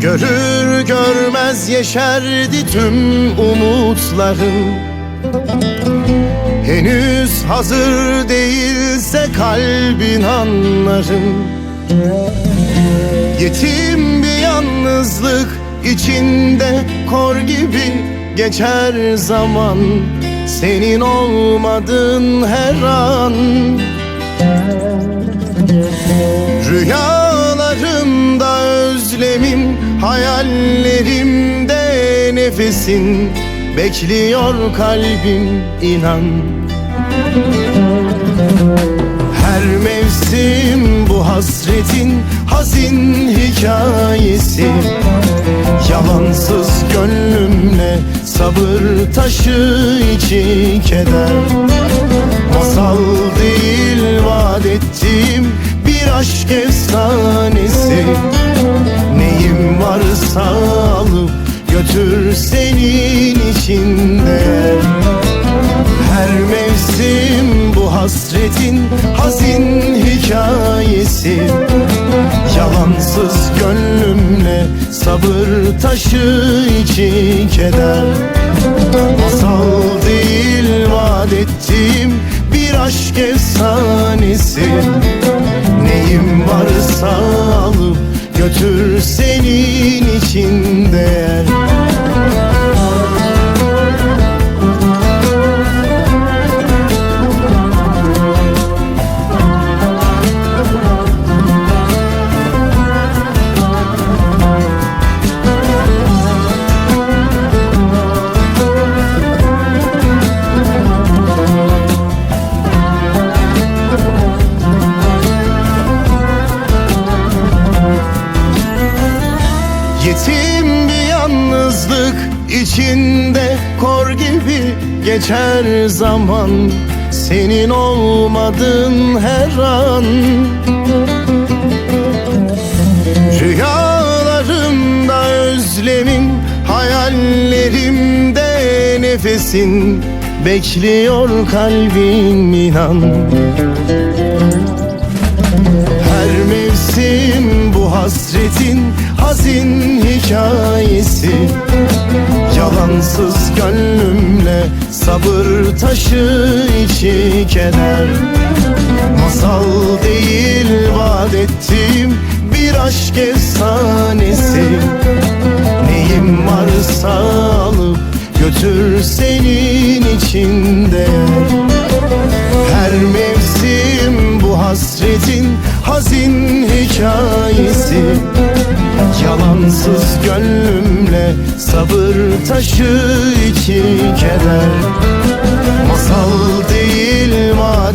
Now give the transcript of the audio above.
Görür görmez yeşerdi tüm umutlarım Henüz hazır değilse kalbin anlarım Yetim bir yalnızlık içinde kor gibi geçer zaman. Senin olmadığın her an. Özlemim Hayallerimde nefesin Bekliyor kalbim inan. Her mevsim bu hasretin hazin hikayesi. Yalansız gönlümle sabır taşı içi keder Varsa alıp götür senin içinde. Her mevsim bu hasretin hazin hikayesi. Yalansız gönlümle sabır taşı içi keder. Masal değil vaat ettiğim bir aşk efsanesi. Neyim varsa götür senin için değer içinde kor gibi geçer zaman. Senin olmadığın her an. Rüyalarımda özlemim Hayallerimde nefesin. Bekliyor kalbim inan. Her mevsim bu hasretin hazin hikayesi Yalansız gönlümle sabır taşı içi keder. Masal değil vaat ettiğim bir aşk efsanesi. Neyim varsa alıp götür senin içinde Yalansız gönlümle sabır taşı iki keder. Masal değil vaat